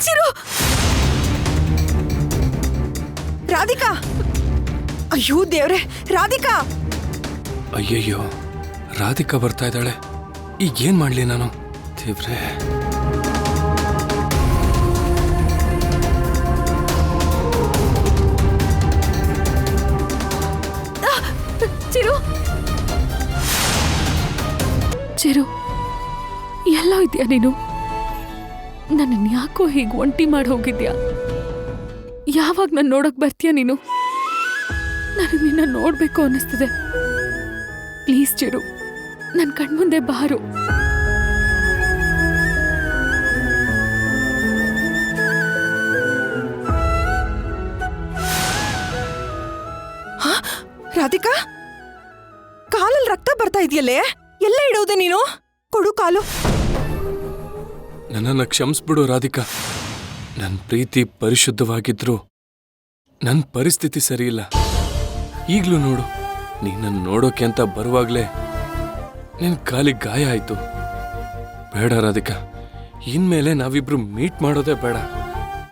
ಚಿರು ರಾಧಿಕಾ. ಅಯ್ಯೋ ದೇವ್ರೆ ರಾಧಿಕಾ. ಅಯ್ಯಯ್ಯೋ ರಾಧಿಕಾ ಬರ್ತಾ ಇದ್ದಾಳೆ. ಈಗ ಏನ್ ಮಾಡ್ಲಿ ನಾನು? ದೇವ್ರೆ. ಚಿರು. ಚಿರು ಎಲ್ಲೋ ಇದೆಯಾ ನೀನು? ನನ್ನ ಯಾಕೋ ಹೀಗೆ ಒಂಟಿ ಮಾಡಿ ಹೋಗಿದ್ಯಾ? ಯಾವಾಗ ನಾನು ನೋಡಕ್ ಬರ್ತೀಯ ನೀನು? ನಾನು ನಿನ್ನ ನೋಡ್ಬೇಕು ಅನ್ನಿಸ್ತಿದೆ. ಪ್ಲೀಸ್ ಚಿರು ನನ್ನ ಕಣ್ಮುಂದೆ ಬಾರು. ರಾಧಿಕಾ? ಕಾಲಲ್ಲಿ ರಕ್ತ ಬರ್ತಾ ಇದೆಯಲ್ಲೇ? ಎಲ್ಲ ಇಡೋದೆ ನೀನು? ಕೊಡು ಕಾಲು. ನನ್ನನ್ನು ಕ್ಷಮಿಸ್ಬಿಡು, ರಾಧಿಕಾ. ನನ್ನ ಪ್ರೀತಿ ಪರಿಶುದ್ಧವಾಗಿದ್ರು ನನ್ನ ಪರಿಸ್ಥಿತಿ ಸರಿಯಿಲ್ಲ. ಈಗಲೂ ನೋಡು ನೀನನ್ನ ನೋಡೋಕೆ ಅಂತ ಬರುವಾಗಲೇ ನಿನ್ನ ಕಾಲಿಗೆ ಗಾಯ ಆಯಿತು. ಬೇಡ, ರಾಧಿಕಾ. ಇನ್ಮೇಲೆ ನಾವಿಬ್ರು ಮೀಟ್ ಮಾಡೋದೇ ಬೇಡ.